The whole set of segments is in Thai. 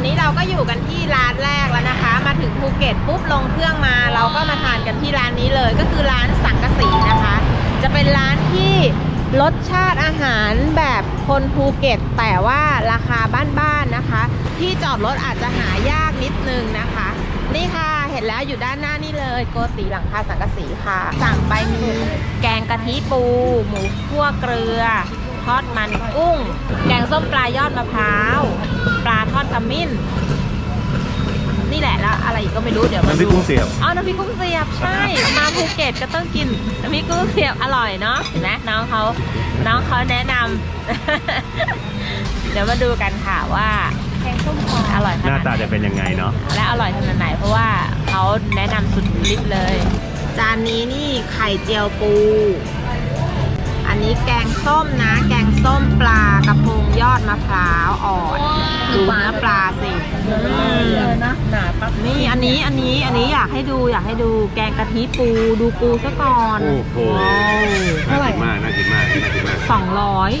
อนนี้เราก็อยู่กันที่ร้านแรกแล้วนะคะ มาถึงภูเก็ตปุ๊บลงเครื่องมาเราก็มาทานกันที่ร้านนี้เลย ก็คือร้านสังกะสีนะคะ จะเป็นร้านที่รสชาติอาหารแบบคนภูเก็ต แต่ว่าราคาบ้านๆนะคะ ที่จอดรถอาจจะหายากนิดนึงนะคะ นี่ค่ะเห็นแล้วอยู่ด้านหน้านี่เลย โกติหลังคาสังกะสีค่ะ สั่งไปมีแกงกะทิปู หมูคั่วเกลือ อดมันกุ้ง แกงส้มปลายอดมะพร้าว ปลาทอดขมิ้น นี่แหละแล้วอะไรอีกก็ไม่รู้เดี๋ยวมาน้ำพริกดูกุ้งเสียบ อ๋อน้ำพริกกุ้งเสียบใช่ มาภูเก็ตก็ต้องกินน้ำพริกกุ้งเสียบอร่อยเนาะเห็นไหมน้องเขาน้องเขาแนะนำ เดี๋ยวมาดูกันค่ะว่าแกงส้มปลาอร่อยขหน้านาดตาไหนจะเป็นยังไงเนาะ และอร่อยขนาดไหนเพราะว่าเขาแนะนำสุดฤทธิ์เลย จานนี้นี่ไข่เจียวปูอั นี้แกงส้มนะ แกงส้มปลากระพงยอดมะพร้าวอ่อนดูเนื้อปลาสินะหนาปั๊บนี่อันนี้อันนี้อันนี้อยากให้ดูอยากให้ดูแกงกะทิปูดูปูซะก่อนโอ้โหน่ากินมากน่ากินมากน่ากินมากสองร้อย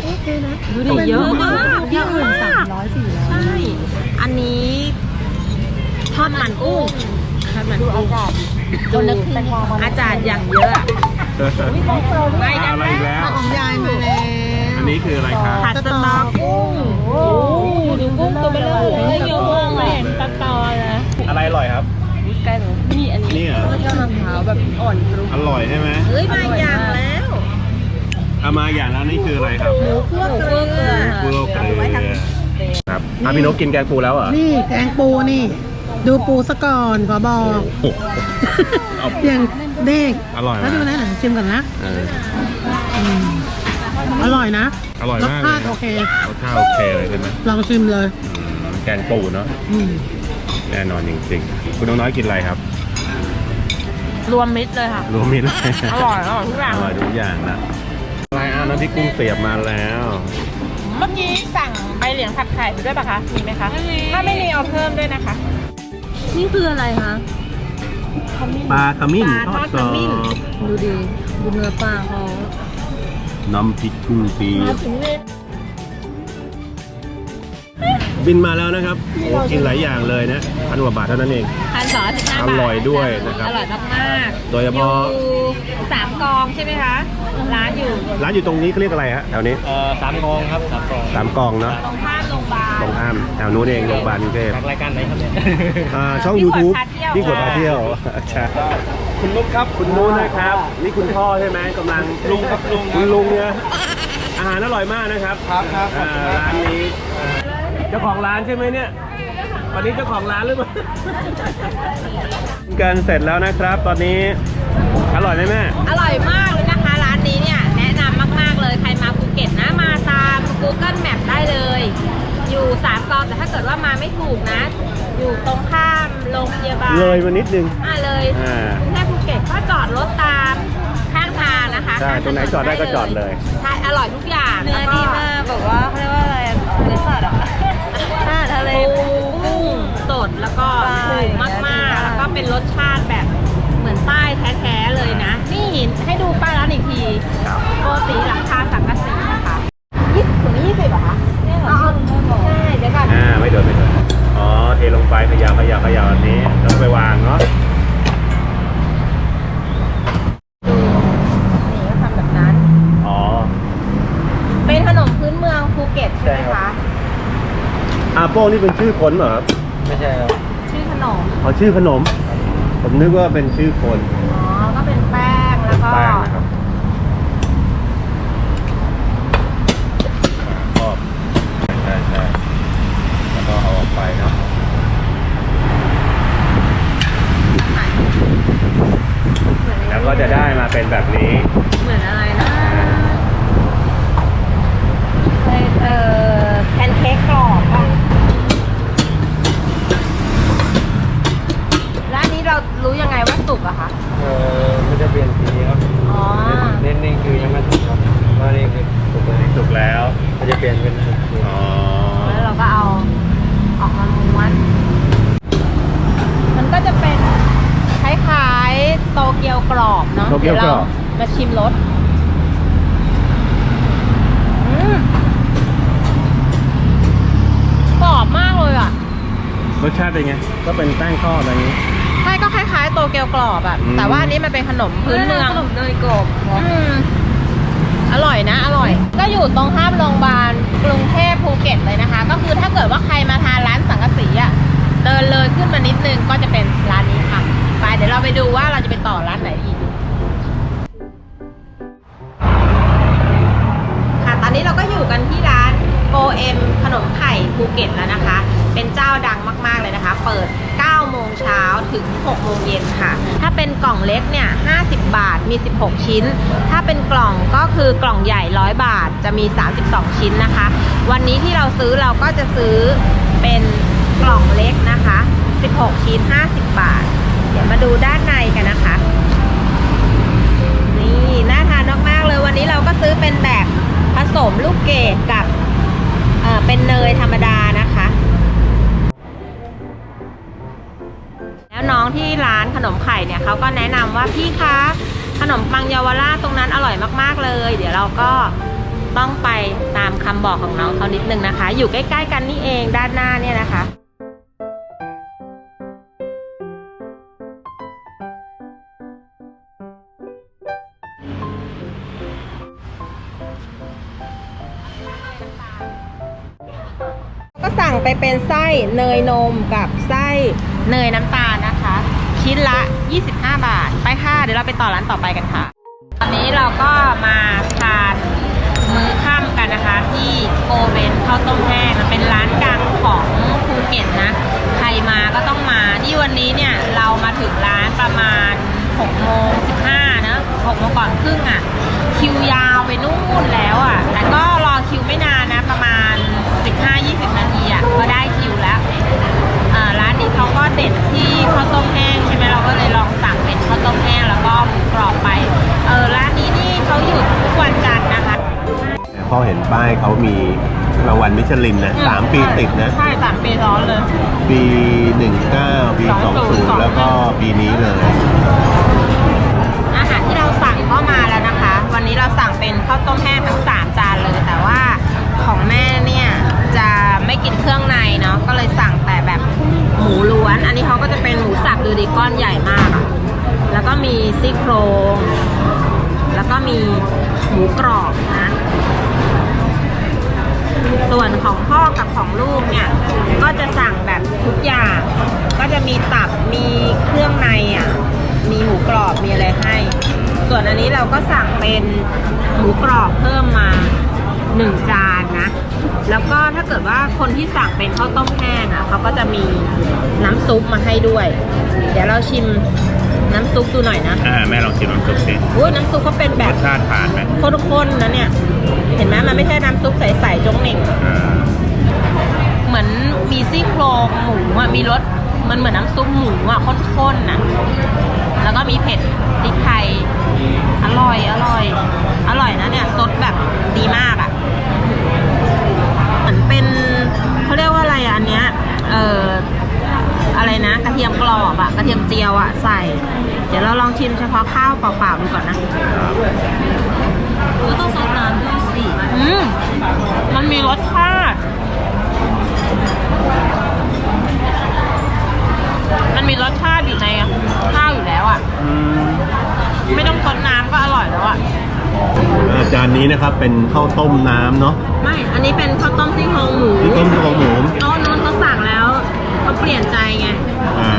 ดูดิเยอะมากเยอะมากสองร้อยสี่แล้วใช่อันนี้ทอดมันกุ้งทอดมันกุ้งดูนึกถึงอาจารย์อย่างเยอะ ไม่ได้อะไรอีกแล้วของยายมาแล้วอันนี้คืออะไรครับผัดสตอกุ้งโอ้ดูกุ้งตัวเบลอเลยเยอะมากเลยเห็นสตอเลยอะไรอร่อยครับใกล้หนูนี่อันนี้นี่เหรอทอดมะพร้าวแบบอ่อนกรุบอร่อยใช่ไหมเฮ้ยมาอย่างแล้วเอามาอย่างแล้วนี่คืออะไรครับหมูคั่วเกลือปูโรเกลือครับอะพี่นกกินแกงปูแล้วเหรอนี่แกงปูนี่ ดูปูสะก่อนขอบอกโอ้โหเอาอย่าง เด็กอร่อยแล้วมาดูกนะหนังชิมก่อนนะเออ อืมอร่อยนะอร่อยรสมากชาติเลย โอเค รสชาติโอเคเลยใช่ไหมลองชิมเลยอืมแกงปูเนาะอืมแน่นอนจริงๆ คุณน้องน้อยกินอะไรครับ รวมมิตรเลยค่ะ รวมมิตรเลยอร่อยอร่อยทุกอย่าง อร่อยทุกอย่างนะอะไรอะน้ำพริกกุ้งเสียบมาแล้ว เมื่อกี้สั่งใบเหลียงผัดไข่ไปด้วยปะคะ มีไหมคะ ถ้าไม่มีเอาเพิ่มด้วยนะคะ นี่คืออะไรคะ ปลาขมิ้นปลาทอดขมิ้นดูดิดูเนื้อปลาเขาน้ำพริกกุ้งเสียบบินมาแล้วนะครับโอ้กินหลายอย่างเลยนะพันกว่าบาทเท่านั้นเองพันสองสิบห้าบาทอร่อยด้วยนะครับอร่อยมากๆโดยเฉพาะอยู่สามกองใช่ไหมคะร้านอยู่ร้านอยู่ตรงนี้เขาเรียกอะไรฮะแถวนี้เอ่อสามกองครับสามกองสามกองเนาะตรงข้ามโรงพยาบาลตรงข้ามแถวนู้นเองโรงพยาบาลกรุงเทพจากรายการไหนครับเนี่ยอ่าช่องพี่ขว ด YouTube พาเที่ยวพี่ขวดพาเที่ยวใช่คุณนุ๊กครับคุณนุ๊กนะครับ นี่คุณพ่อใช่ไหมกำลังลุงครับลุงคุณลุงเนี่ยอาหารอร่อยมากนะครับครับครับอ่าร้านนี้เจ้าของร้านใช่ไหมเนี่ยวันนี้เจ้าของร้านหรือเปล่ากันเสร็จแล้วนะครับ ตอนนี้อร่อยไหมแม่อร่อยมากเลยนะคะ ร้านนี้เนี่ยแนะนำมากๆเลยใครมาภูเก็ตนะมาตาม Google Map ได้เลย อยู่สามกองแต่ถ้าเกิดว่ามาไม่ถูกนะ อยู่ตรงข้ามโรงพยาบาลเลยมานิดนึง อ่าเลยอ่า กรุงเทพภูเก็ตก็จอดรถตามข้างทางนะคะใช่ตรงไหนจอดได้ก็จอดเลย ใช่อร่อยทุกอย่างเนื้อดีมากแบบว่าเขาเรียกว่าอะไรอะเนื้อสัตว์อะอาหารทะเล ปูกุ้งสดแล้วก็ใช่ถูกมากๆ แล้วก็เป็นรสชาติแบบเหมือนใต้แท้ๆเลยนะ นี่ให้ดูป้ายร้านอีกทีโกติหลังคาสังกะสี นะคะยี่สิบถึงยี่สิบเหรอคะอ๋อใช่เดี๋ยวก่อนอ่าไม่โดนไม่โดนอ๋อเทลงไปขยาวขยาวขยาวอันนี้แล้วก็ไปวางเนาะนี่ก็ทำแบบนั้น อ๋อ เป็นขนมพื้นเมืองภูเก็ตใช่ไหมใช่ครัคะ บ อาโป้นี่เป็นชื่อคนเหรอครับไม่ใช่ครับชื่อขนม อ๋อชื่อขนม ผมนึกว่าเป็นชื่อคนอ๋อ ก็เป็นแป้งแล้วก็ แป้งนะครับก็ใช่ใช่แล้วก็เอาออก ไปเนาะแล้วก็จะได้มาเป็นแบบนี้ เหมือนอะไรนะเออแพนเค้กกรอบอะร้านนี้เรารู้ยังไงว่าสุกอะคะ เอ่อไม่ได้เปลี่ยนสีครับอ๋อ เน้นนี่คือยังไม่ถูกครับว่านี่คือถูกเลยสุกแล้ว มันจะเปลี่ยนเป็นสีอ๋อ แล้วเราก็เอา ออกมาม้วนมันก็จะเป็นคล้ายๆโตเกียวกรอบเนาะโตเกียวกรอบ ดี๋ามาชิมรสอืมกรอบมากเลยอะติเป็นไง ก็เป็นแป้งทอดอะไรอย่างนี้ ใช่ก็คล้ายๆโตเกียวกรอบอะอืม แต่ว่าอันนี้มันเป็นขนมพื้นเมืองขนมเนยกรอบอืม อร่อยนะ อร่อย ก็อยู่ตรงข้ามโรงพยาบาลกรุงเทพภูเก็ตเลยนะคะ ก็คือถ้าเกิดว่าใครมาทานร้านสังกะสีอะเดินเลยขึ้นมานิดนึงก็จะเป็นร้านนี้ค่ะไปเดี๋ยวเราไปดูว่าเราจะไปต่อร้านไหนอีกค่ะตอนนี้เราก็อยู่กันที่ร้าน โกเอ็มขนมไข่ภูเก็ตแล้วนะคะ เป็นเจ้าดังมากๆเลยนะคะ เปิด 9 โมงเช้าถึง 6 โมงเย็นค่ะ ถ้าเป็นกล่องเล็กเนี่ย 50 บาทมี 16 ชิ้น ถ้าเป็นกล่องก็คือกล่องใหญ่ 100 บาทจะมี 32 ชิ้นนะคะ วันนี้ที่เราซื้อเราก็จะซื้อเป็นกล่องเล็กนะคะ 16 ชิ้น 50 บาท เดี๋ยวมาดูด้านในกันนะคะ นี่น่าทานมากๆเลยวันนี้เราก็ซื้อเป็นแบบผสมลูกเกดกับ เอ่อเป็นเนยธรรมดานะคะ แล้วน้องที่ร้านขนมไข่เนี่ยเขาก็แนะนำว่าพี่คะขนมปังเยาวราชตรงนั้นอร่อยมากๆเลย เดี๋ยวเราก็ต้องไปตามคำบอกของน้องเขานิดนึงนะคะ อยู่ใกล้ ๆ กันนี่เองด้านหน้าเนี่ยนะคะ สั่งไปเป็นไส้เนยนมกับไส้เนยน้ำตาลนะคะ ชิ้นละ 25 บาท ไปค่ะ เดี๋ยวเราไปต่อร้านต่อไปกันค่ะ ตอนนี้เราก็มาทานมื้อค่ำกันนะคะ ที่โกเบนข้าวต้มแห้งมันเป็นร้านดังของภูเก็ตนะ ใครมาก็ต้องมาที่วันนี้เนี่ยเรามาถึงร้านประมาณ6โมง15นะ6โมงก่อนครึ่งอะ่ะ คิวยาวไปนู่นแล้วอะ่ะ แต่ก็รอคิวไม่นานนะประมาณ 15-20 นาที อะ่ะก็ได้คิวแล้วอ่าร้านนี้เขาก็เด็ดที่ข้าวต้มแห้งใช่ไหมเราก็เลยลองสั่งเป็นข้าวต้มแห้งแล้วก็หมูกรอบไปเออร้านนี้นี่เขาหยุดทุกวันจันทร์นะคะพอเห็นป้ายเขามีรางวัลมิชลินนะสามปีติดนะ ใช่สามปีซ้อนเลย ปี19ปี20 แล้วก็ปีนี้เลย อาหารที่เราสั่งก็มาแล้วนะคะ วันนี้เราสั่งเป็นข้าวต้มแห้งทั้ง 3 จานเลย แต่ว่าของแม่เนี่ยจะ ไม่กินเครื่องในเนาะก็เลยสั่งแต่แบบหมูล้วน อันนี้เขาก็จะเป็นหมูสับดูดิก้อนใหญ่มากอะแล้วก็มีซี่โครงแล้วก็มีหมูกรอบนะส่วนของพ่อกับของลูกเนี่ย ก็จะสั่งแบบทุกอย่าง ก็จะมีตับมีเครื่องในอะมีหมูกรอบมีอะไรให้ ส่วนอันนี้เราก็สั่งเป็นหมูกรอบเพิ่มมาหนึ่งจานนะ แล้วก็ถ้าเกิดว่าคนที่สั่งเป็นข้าวต้มแห้งอะเขาก็จะมีน้ำซุปมาให้ด้วย เดี๋ยวเราชิมน้ำซุปดูหน่อยนะอ่าแม่ลองชิมน้ำซุปสิอุ้ยน้ำซุปก็เป็นแบรบสชาติผ่านไหมข้นๆนะเนี่ย เห็นไหมมันไม่ใช่น้ำซุปใสๆจงเหน่ง อ่าเหมือนมีซี่โครงหมูอะมีรสมันเหมือนน้ำซุปหมูอะข้นๆน่ะแล้วก็มีเผ็ดพริกไทย อร่อยอร่อย อร่อยนะเนี่ยซดแบบดีมากอะ เหมือนเป็นเขาเรียกว่าอะไรอะอันเนี้ยเอ่ออะไรนะ กระเทียมกรอบอะกระเทียมเจียวอะใส่ เดี๋ยวเราลองชิมเฉพาะข้าวเปล่าๆดูก่อนนะก็ต้องซดน้ำด้วยสิอืมมันมีรสชาติมันมีรสชาติอยู่ในข้าวอยู่แล้วอะอืมไม่ต้องซดน้ำก็อร่อย นนี้นะครับเป็นข้าวต้มน้ำเนาะไม่ อันนี้เป็นข้าวต้มซี่โครงหมูที่ต้มของหมูโต๊ะนู้นเขาสั่งแล้วเขาเปลี่ยนใจไงอ่า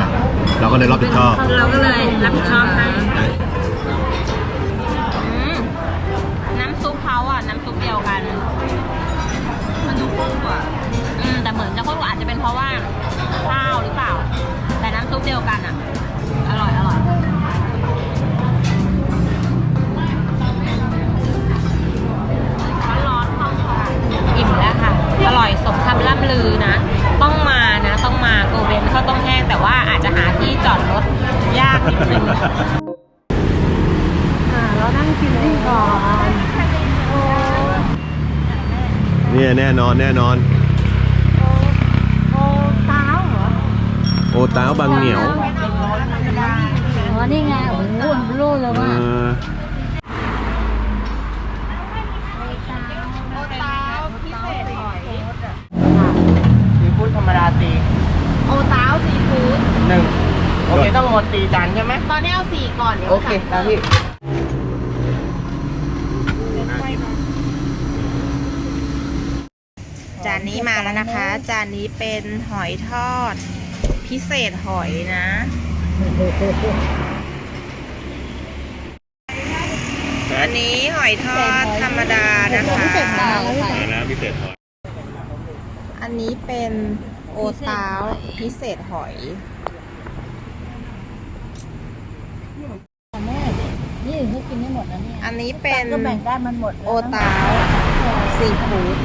เราก็เลยรับผิดชอบเราก็เลยรับผิดชอบให้อืมน้ำซุปเขาอะ น้ำซุปเดียวกัน มันดูข้นกว่าอืมแต่เหมือนจะข้นกว่าอาจจะเป็นเพราะว่าข้าวหรือเปล่า แต่น้ำซุปเดียวกันอะ อิ่มแล้วค่ะ อร่อยสมคำล่ำลือนะ ต้องมานะ ต้องมาโกเบนข้าวต้มแห้งแต่ว่าอาจจะหาที่จอดรถยากนิดนึงเรานั่งกินนี่ก่อนเนี่ยแน่นอนแน่นอน โอ้เท้าเหรอโอตาวบางเหนียวอ๋อนี่ไงโอ้โหมันรู้เลยเอว่าอโอเท้าพิเศษหอย ซีฟู้ด ธรรมดาตีโอเท้าซีเดี๋ยวต้องหมดตีจานใช่ไหมตอนนี้เอาสี่ก่อนเดี๋ยวโอเคสั่งแล้วพี่จานนี้มาแล้วนะคะ จานนี้เป็นหอยทอด พิเศษหอยนะ อันนี้หอยทอดธรรมดานะคะนะพิเศษหอย อันนี้เป็นโอตาวพิเศษหอยนี่เขากินได้หมดนะเนี่ยอันนี้เป็นก็แบ่งได้มันหมดโอตาวซีฟู้ด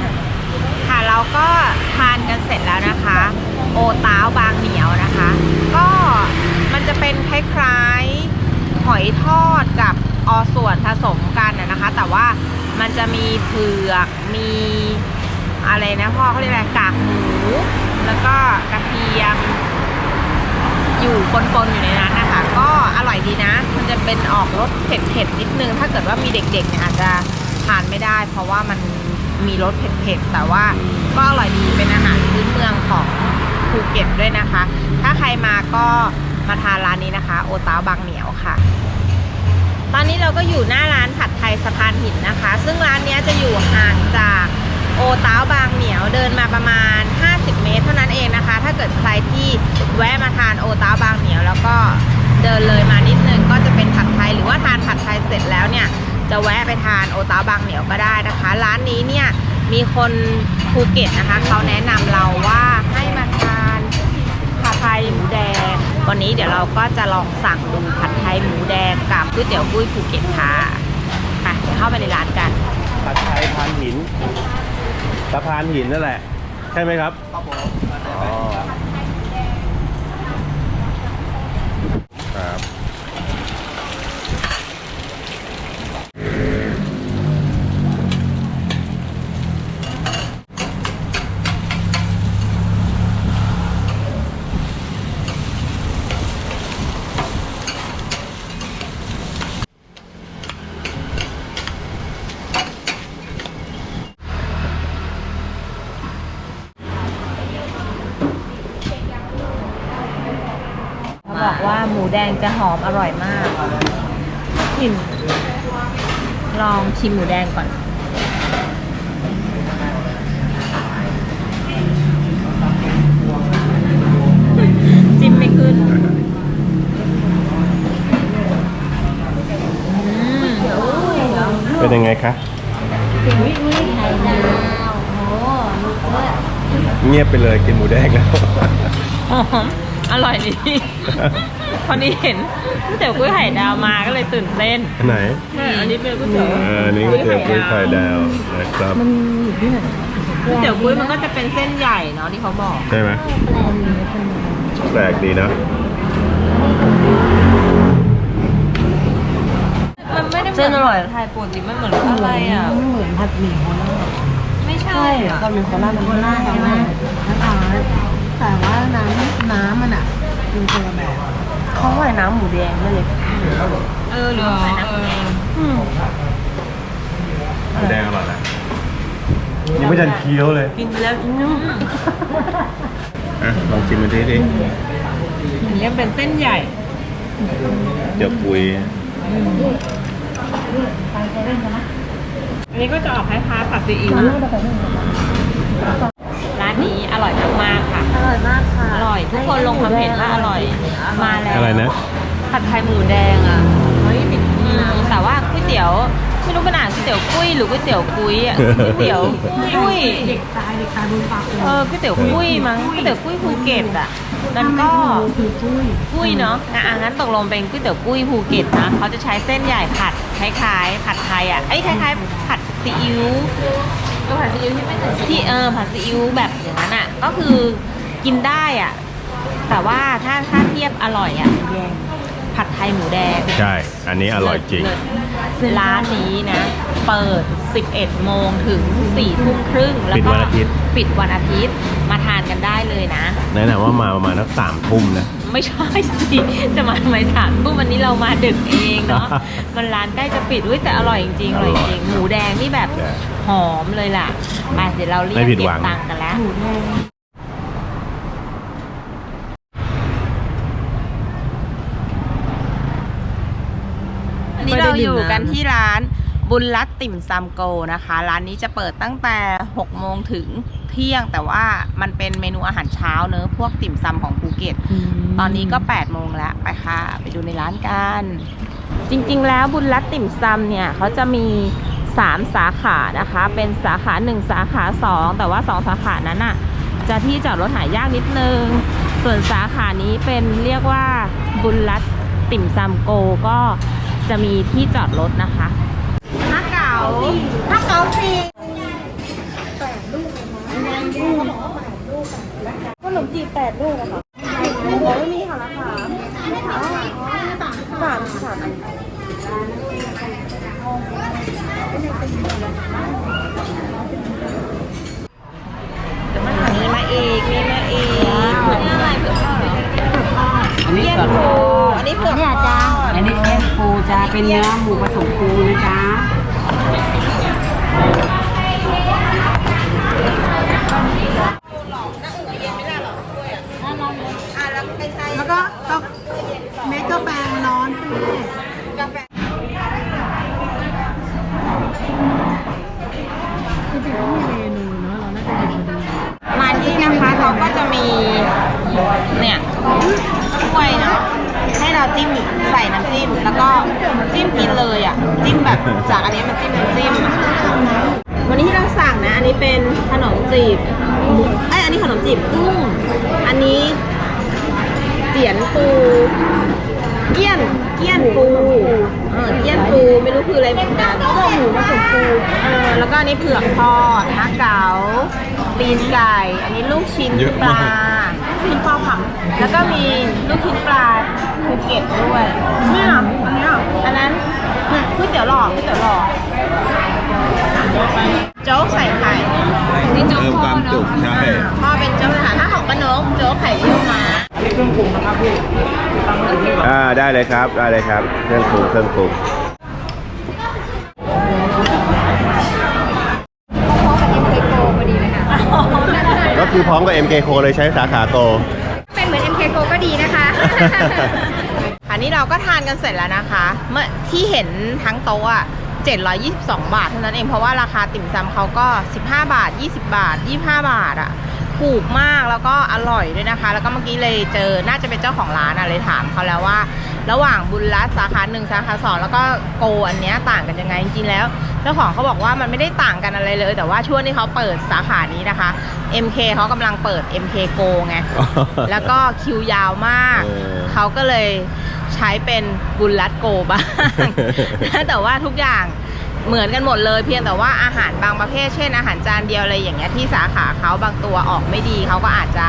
ค่ะเราก็ทานกันเสร็จแล้วนะคะ โอตาวบางเหนียวนะคะ ก็มันจะเป็นคล้ายๆหอยทอดกับอส่วนผสมกันนะนะคะ แต่ว่ามันจะมีเผือกมี อะไรนะพ่อเขาเรียกอะไรกากหมูแล้วก็กระเทียม อยู่ปนๆอยู่ในนั้นนะคะก็อร่อยดีนะ มันจะเป็นออกรสเผ็ดๆนิดนึง ถ้าเกิดว่ามีเด็กๆเนี่ยอาจจะทานไม่ได้ เพราะว่ามันมีรสเผ็ดๆแต่ว่าก็อร่อยดีเป็นอาหารพื้นเมืองของภูเก็ตด้วยนะคะ ถ้าใครมาก็มาทานร้านนี้นะคะ โอตาบางเหนียวค่ะ ตอนนี้เราก็อยู่หน้าร้านผัดไทยสะพานหินนะคะ ซึ่งร้านนี้จะอยู่ห่างจาก โอตาวบางเหนียวเดินมาประมาณ 50 เมตร เท่านั้นเองนะคะ ถ้าเกิดใครที่แวะมาทานโอตาวบางเหนียว แล้วก็เดินเลยมานิดนึงก็จะเป็นผัดไทยหรือว่าทานผัดไทยเสร็จแล้วเนี่ยจะแวะไปทานโอตาวบางเหนียวก็ได้นะคะ ร้านนี้เนี่ยมีคนภูเก็ตนะคะเขาแนะนำเราว่าให้มาทานผัดไทยหมูแดง วันนี้เดี๋ยวเราก็จะลองสั่งดูผัดไทยหมูแดงกับก๋วยเตี๋ยวกุ้ยภูเก็ตค่ะค่ะเข้าไปในร้านกันผัดไทยพานหิน สะพานหินนั่นแหละ ใช่ไหมครับครับผมอ๋อครับ เขาบอกว่าหมู แดงจะหอมอร่อยมากชิมลองชิมหมูแดงก่อน จิ้มไม่ขึ้นอืมเป็นยังไงคะวิวิไข่ดาวโอ้ลูกเอ้ยเงียบไปเลยกินหมูแดงแล้วหอมอร่อยดี พอดีเห็นก๋วยเตี๋ยวกุ้ยไข่ดาวมาก็เลยตื่นเต้นไหนอันนี้เป็นก๋วยเตี๋ยวเออนี่ก็เจอกุ้ยไข่ดาวนะครับก๋วยเตี๋ยวกุ้ยมันก็จะเป็นเส้นใหญ่เนาะที่เขาบอกใช่ไหมแปลกดีนะมันไม่ได้เส้นอร่อยไทยปกติมันเหมือนอะไรอะเหมือนผัดหมี่โคราชไม่ใช่อะตอนเป็นโคราชมันโคราชใช่ไหมนะคะแต่ว่าน้ำน้ำมันอะเป็นคนละแบบ เขาใส่น้ำหมูแดงด้วยเลยเออหรือใส่น้ำหมูแดงอืมหมูแดงอร่อยนะยังไม่ทันเคี้ยวเลยกินไปแล้วนุ่มอะลองชิมมันทีดิอันนี้เป็นเส้นใหญ่ เดี๋ยวปุยอันนี้ก็จะออกคล้ายๆผัดซีอิ๊วร้านนี้อร่อยมากๆค่ะ อร่อยมากค่ะอร่อย ทุกคนลงความเห็นว่าอร่อย มาแล้วอะไรนะ ผัดไทยหมูแดงอะเฮ้ยติดอืมแต่ว่าก๋วยเตี๋ยวไม่รู้เป็นอ่านก๋วยเตี๋ยวกุ้ยหรือก๋วยเตี๋ยวกุ้ยอะก๋วยเตี๋ยวกุ้ยเด็กตายเด็กตายบนปากเลยเออก๋วยเตี๋ยวกุ้ยมั้งก๋วยเตี๋ยวกุ้ยภูเก็ตอะงั้นก็คือกุ้ยกุ้ยเนาะอะอะงั้นตกลงเป็นก๋วยเตี๋ยวกุ้ยภูเก็ตนะเขาจะใช้เส้นใหญ่ผัดคล้ายๆ ผัดไทยอะไอ้ยคล้ายๆ ผัดซีอิ๊วก็ผัดซีอิ๊วที่ไม่ใส่ที่เออผัดซีอิ๊วแบบอย่างนั้นอะก็คือ กินได้อะ แต่ว่าถ้าถ้าเทียบอร่อยอะผัดไทยหมูแดงใช่ อันนี้อร่อยจริงเลิศเลิศร้านนี้นะ เปิด 11 โมงถึง4ทุ่มครึ่งแล้วปิดก็วันอาทิตย์ ปิดวันอาทิตย์มาทานกันได้เลยนะ แนะนำว่ามาประมาณสักสามทุ่มนะ ไม่ใช่สิจะมาทำไมสามทุ่มวันนี้เรามาดึกเองเนาะ มันร้านใกล้จะปิดอุ้ยแต่อร่อยจริงๆอร่อยจริงหมูแดงนี่แบบใช่หอมเลยล่ะไปเดี๋ยวเราเรียกไม่ผิดเก็หวับง ตังค์กันแล้ว ห นี้เรา อยู่กันที่ร้านบุญรัตน์ติ่มซำโกนะคะ ร้านนี้จะเปิดตั้งแต่6โมงถึงเที่ยงแต่ว่ามันเป็นเมนูอาหารเช้าเนอะพวกติ่มซำของภูเก็ต ตอนนี้ก็8โมงแล้วไปค่ะ ไปดูในร้านกัน จริงๆ แล้วบุญรัตน์ติ่มซำเนี่ยเขาจะมี 3 สาขานะคะ เป็นสาขา 1 สาขา 2 แต่ว่า 2 สาขานั้นอะจะที่จอดรถหายากนิดนึง ส่วนสาขานี้เป็นเรียกว่าบุญรัตน์ติ่มซำโกก็ จะมีที่จอดรถนะคะห้าเก๋าห้าเก๋าสี่ขนมจีบแปดลูกอะค่ะโอ้ไม่มีค่ะราคาสามสามอันมีมาอีก มีมาอีกนี่อะไรเผือกทอดเหรออันนี้เยี่ยนส่วนปูอันนี้เผือกทอด เป็นเนื้อหมูผสมปูนะจ๊ะอะ ตีนไก่ อันนี้ลูกชิ้นเยอะปมาลากลูกชิ้นปลาผักแล้วก็มีลูกชิ้นปลาภูเก็ตด้วยเนี่ยอันเนี้ยอันนั้นเนี่ยก๋วยเตี๋ยวหลอดก๋วยเตี๋ยวหลอดโจ๊กใส่ไข่นี่โจ๊กเพิ่มทคอวาดมเนาะจุกใช่พ่อเป็นโจ๊กค่ะถ้าของป้านกโจ๊กไข่เยี่ยวม้าอ่าได้เลยครับได้เลยครับเครื่องปรุงเครื่องปรุง คือพร้อมกับ MK Co เลยใช้สาขาโก เป็นเหมือน MK Go ก็ดีนะคะ อันนี้เราก็ทานกันเสร็จแล้วนะคะ เมื่อที่เห็นทั้งโต๊ะอะ722 บาทเท่านั้นเองเพราะว่าราคาติ่มซำเขาก็ 15 บาท 20 บาท 25 บาทอะ ถูกมากแล้วก็อร่อยด้วยนะคะ แล้วก็เมื่อกี้เลยเจอน่าจะเป็นเจ้าของร้านอะเลยถามเขาแล้วว่า ระหว่างบุญรัตน์สาขาหนึ่งสาขาสองแล้วก็โกอันเนี้ยต่างกันยังไงจริงๆแล้ว เจ้าของเขาบอกว่ามันไม่ได้ต่างกันอะไรเลย แต่ว่าช่วงที่เขาเปิดสาขานี้นะคะ MK เขากำลังเปิด MK Go ไงแล้วก็คิวยาวมากเออเขาก็เลยใช้เป็นบุญรัตโกบ้างแต่ว่าทุกอย่าง เหมือนกันหมดเลยเพียงแต่ว่าอาหารบางประเภทเช่น อาหารจานเดียวอะไรอย่างเงี้ยที่สาขาเขาบางตัวออกไม่ดีเขาก็อาจจะ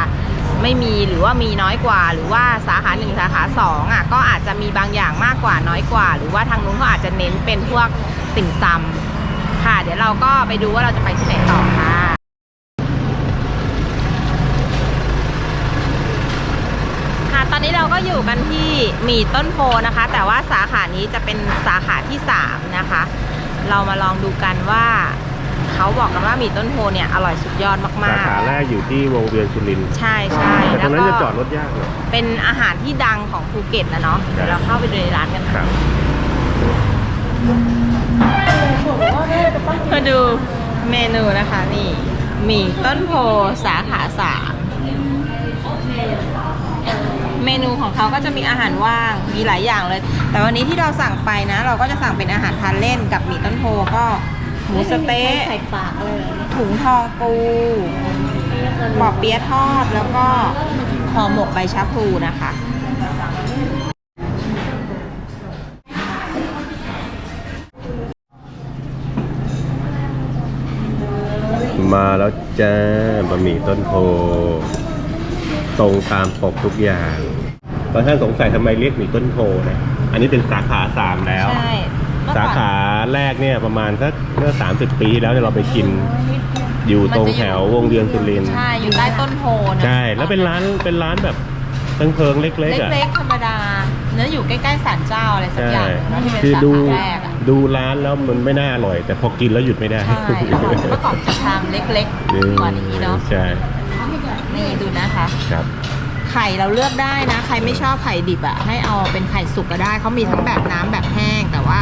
ไม่มีหรือว่ามีน้อยกว่า หรือว่าสาขาหนึ่งสาขาสองอะก็อาจจะมีบางอย่างมากกว่าน้อยกว่า หรือว่าทางนู้นเขาอาจจะเน้นเป็นพวกติ่มซำค่ะ เดี๋ยวเราก็ไปดูว่าเราจะไปที่ไหนต่อค่ะค่ะตอนนี้เราก็อยู่กันที่หมีต้นโพนะคะ แต่ว่าสาขานี้จะเป็นสาขาที่ 3 นะคะ เรามาลองดูกันว่า เขาบอกกันว่าหมีต้นโพเนี่ยอร่อยสุดยอดสามาก ขาแรกอยู่ที่วงเวียนสุรินทร์ๆ ใช่ใช่แต่ตแล้รวงนั้นก็จะจอดรถยากหน่อย เป็นอาหารที่ดังของภูเก็ตนะเนาะใช่เดี๋ยวเราเข้าไปดูในร้านกันคค่ะรับมาดูเมนูนะคะนี่หมี่ต้นโพสาขาสาม เมนูของเขาก็จะมีอาหารว่าง มีหลายอย่างเลย แต่วันนี้ที่เราสั่งไปนะ เราก็จะสั่งเป็นอาหารทานเล่นกับหมี่ต้นโพก็หมูสะเต๊ะใส่ปากเลยถุงทองปูปอบเปี๊ยะทอดแล้วก็ห่อหมกใบชะพลูนะคะมาแล้วจ้าบะหมี่ต้นโพ ตรงตามปกทุกอย่าง บางท่านสงสัยทำไมเรียกหมี่ต้นโพนะ อันนี้เป็นสาขาสามแล้ว ใช่เมื่อก่สาอน ขาแรกเนี่ยประมาณสักเมื่อ 30 ปีที่แล้วเนี่ยเราไปกินอยู่ตรงแถววงเวียนสุรินทร์ใช่ อยู่ใต้ต้นโพนะใช่ แล้วเป็นร้านเป็นร้านแบบเพิงๆเล็กๆอะ เล็กๆธรรมดา เนื้ออยู่ใกล้ๆศาลเจ้าอะไรสักใช่อย่างเนอะที่เป็นคือสาดูขาแรกอะดูร้านแล้วมันไม่น่าอร่อย แต่พอกินแล้วหยุดไม่ได้ใช่เมื่อก่อนจะทำเล็กๆกว่านี้เนาะ ใช่ นี่ดูนะคะ ครับ ไข่เราเลือกได้นะ ใครไม่ชอบไข่ดิบอะให้เอาเป็นไข่สุกก็ได้เขามีทั้งแบบน้ำแบบแห้ง แต่ว่า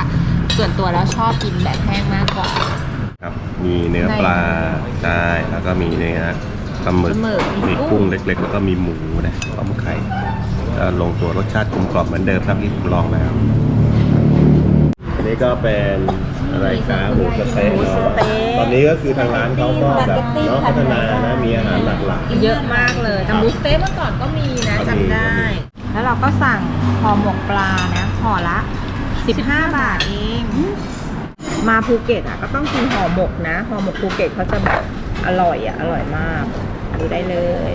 ส่วนตัวแล้วชอบกินแบบแห้งมากกว่า ครับ มีเนื้อปลาใช่แล้วก็มีเนื้อปลาหมึกปลาหมึกมีมีกุ้กุ้ง งเล็กๆ แล้วก็มีหมูนะต้มไข่ก็ลงตัวรสชาติกลมกล่อมเหมือนเดิมครับที่ผมลองแล้วอันนี้ก็เป็นอะไรครับหมูสะเต๊ะหมูสะเต๊ะ ตอนนี้ก็คือทางร้านเขาก็แบบเนาะพัฒนานะมีอาหารหลากหลาย เยอะมากเลยแต่หมูสะเต๊ะเมื่อก่อนก็มีนะก็มีจำได้ก็มีแล้วเราก็สั่งห่อหมกปลานะห่อละ 15 บาทเอง มาภูเก็ตอะก็ต้องกินห่อหมกนะห่อหมกภูเก็ตเขาจะแบบอร่อยอะอร่อยมากดูได้เลย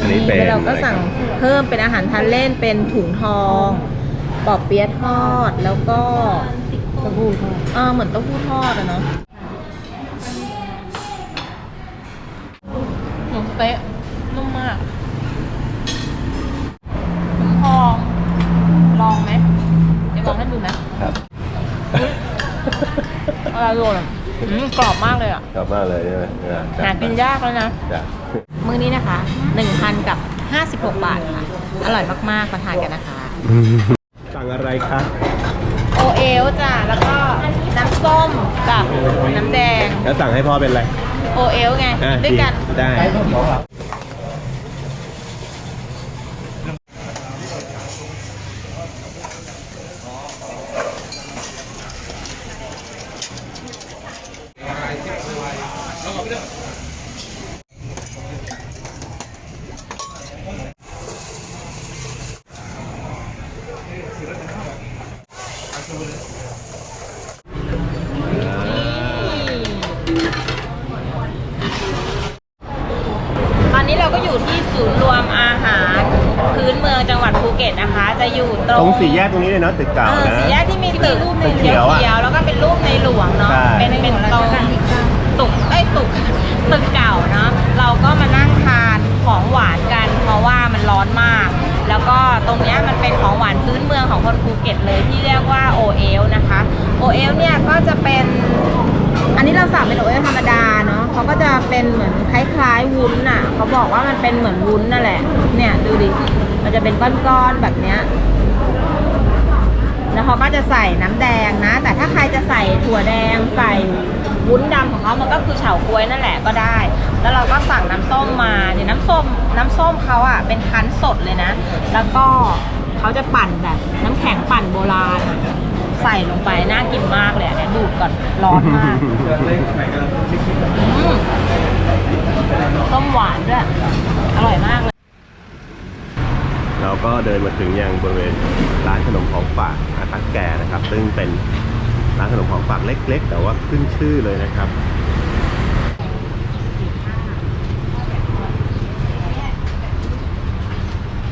อันนี้เป็น แล้วเราก็สั่งเพิ่มเป็นอาหารทานเล่นเป็นถุงทอง ปอบเปี๊ยะทอดแล้วก็เต้าหู้ทอดเออเหมือนเต้าหู้ทอดอะเนาะหมูสะเต๊ะนุ่มมากถุงทองลองไหมจะลองให้ดูไหมครับอะไรโดนอะอืมกรอบมากเลยอะกลับมาเลยใช่ไหมอะหากินยากแล้วนะจ้ะมื้อนี้นะคะ 1,000 กับ 56 บาทค่ะ อร่อยมาก ๆ มาทานกันนะคะ สั่งอะไรคะโอเอลจ้ะแล้วก็น้ำส้มกับน้ำแดง แล้วสั่งให้พ่อเป็นอะไรโอเอลไง อะด้วยกัน ได้ ตอนนี้เราก็อยู่ที่ศูนย์รวมอาหาร พื้นเมืองจังหวัดภูเก็ตนะคะ จะอยู่ตรตรงงสี่แยกตรงนี้เลยเนาะตึกเก่าเออนะ สี่แยกที่มีตึกตึกเขีเขียวอะยวๆแล้วก็เป็นรูปในหลวงเนาะใช่ เป็นเป็นตรงตุกไอ้ยตุกตึกเก่าเนาะเราก็มานั่งทานของหวานกัน เพราะว่ามันร้อนมาก แล้วก็ตรงนี้มันเป็นของหวานพื้นเมืองของคนภูเก็ตเลยที่เรียกว่าโอเอลนะคะโอเอลเนี่ยก็จะเป็น อันนี้เราสั่งเป็นโอเอลธรรมดาเนาะเขาก็จะเป็นเหมือนคล้ายๆวุ้นน่ะเขาบอกว่ามันเป็นเหมือนวุ้นนั่นแหละ เนี่ยดูดิมันจะเป็นก้อนๆแบบเนี้ยแล้วเขาก็จะใส่น้ำแดงนะ แต่ถ้าใครจะใส่ถั่วแดงใส่ วุ้นดำของเขามันก็คือเฉาก๊วยนั่นแหละก็ได้ แล้วเราก็สั่งน้ำส้มมาเนี่ยน้ำส้มน้ำส้มเขาอะเป็นคั้นสดเลยนะ แล้วก็เขาจะปั่นแบบน้ำแข็งปั่นโบราณใส่ลงไปน่ากินมากเลยอะเนี่ยดูดก่อนร้อนมากอืมส้มหวานด้วยอร่อยมากเลย เราก็เดินมาถึงยังบริเวณร้านขนมของฝากอาตักแก่นะครับ ซึ่งเป็น ร้านขนมของฝากเล็ก ๆ แต่ว่าขึ้นชื่อเลยนะครับ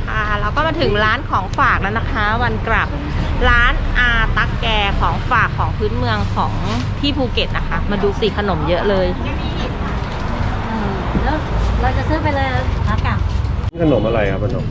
ค่ะเราก็มาถึงร้านของฝากแล้วนะคะ วันกลับร้านอาตักแกของฝากของพื้นเมืองของที่ภูเก็ตนะคะ มาดูสิขนมเยอะเลยแล้วเราจะซื้อไปเลยขากลับขนมอะไรครับขนม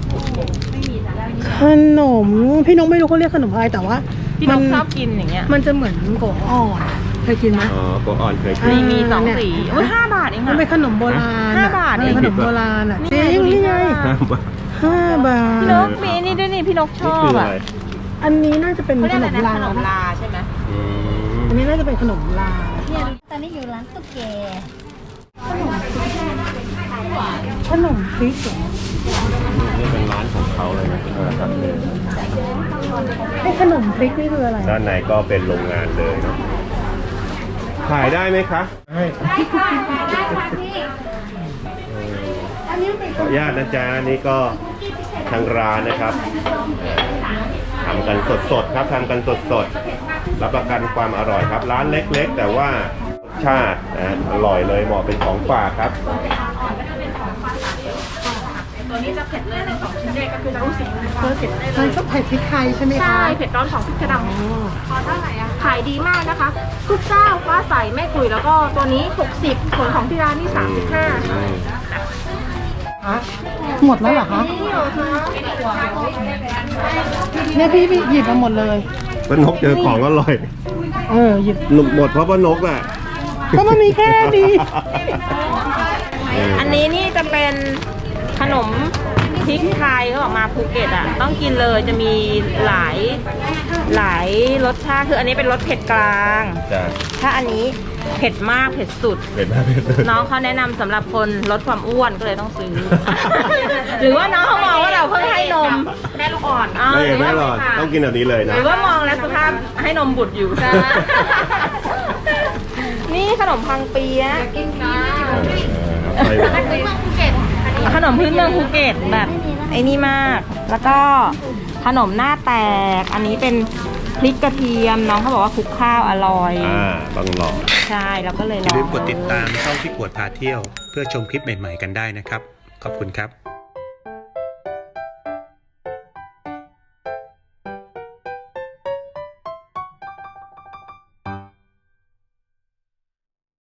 ขนมพี่นกไม่รู้เขาเรียกขนมอะไรแต่ว่า พี่นกชอบกินอย่างเงี้ย มันจะเหมือนโกอ่อนเคยกินไหม อ๋อโกอ่อนเคยเกิน มีมีสองเนี่ยสีอุ้ยห้าบาทเองมันค่ะเป็นขนมโบราณห้าอะบาทเออเองขนมโบราณอะนี่จริไงงดูดินี่ไงห้าบาทห้าบาพี่ทนกมีนี่ด้วยนี่พี่นกชนี่อบคืออะอะไรอันนี้น่าจะเป็นเขาเรีขยกนอะไรมนะลาขนมลาใช่ไหมอืมอันนี้น่าจะเป็นขนมลาเนี่ยตอนนี้อยู่ร้านตุ๊กแกขนมพริกเหรอ นี่เป็นร้านของเขาเลยนะอ่าครับไอ้ขนมพริกนี่คืออะไร ด้านในก็เป็นโรงงานเลยเนาะขายได้ไหมคะได้อันนี้เป็นขออนุญาตนะจ๊ะนี่ก็ทางร้านนะครับเอ่อทำกันสดๆครับทำกันสดๆรับประกันความอร่อยครับ ร้านเล็กๆ แต่ว่ารสชาตินะอร่อยเลยเหมาะเป็นของฝากครับ มันชอบไข่พริกไทยใช่ไหมคะใช่เผ็ดร้อนของพริกกระดำ พอเท่าไหร่อะขายดีมากนะคะ ทุกเจ้าฟ้าใสแม่กุยแล้วก็ตัวนี้ 60ส่วนของที่ร้านนี่ 35หมดแล้วเหรอคะเนี่ยพี่พี่หยิบมาหมดเลย ป้านกเจอของอร่อย เออหยิบหมดเพราะป้านกอะก็มันมีแค่นี้เอออันนี้นี่จะเป็น ขนมพริกไทยเขาบอกมาภูเก็ตอะ ต้องกินเลยจะมีหลายหลายรสชาติคืออันนี้เป็นรสเผ็ดกลาง จ้ะถ้าอันนี้เผ็ดมากเผ็ดสุด เผ็ดมากเผ็ดสุดน้องเขาแนะนำสำหรับคนลดความอ้วนก็เลยต้องซื้อ หรือว่าน้องเขามองว่าเราเพิ่งให้นมแม่ลูกอ่อนอ๋อไม่หรือไม่ว่าหรอกต้องกินแบบนี้เลยหนะรือว่ามองแล้วสภาพให้นมบุตรอยู่จ้ะนี่ขนมพังเปียะเออไปแม่คุยเมืองภูเก็ตอันนี้ ขนมพื้นเมืองภูเก็ตแบบไอ้นี่มาก แล้วก็ขนมหน้าแตก อันนี้เป็นพริกกระเทียมน้องเขาบอกว่าคลุกข้าวอร่อย อ่าต้องลองใช่แล้วก็เลยอลย่าอง ลืมกดติดตามช่องพี่กวดพาเที่ยว เพื่อชมคลิปใหม่ ๆ กันได้นะครับ ขอบคุณครับ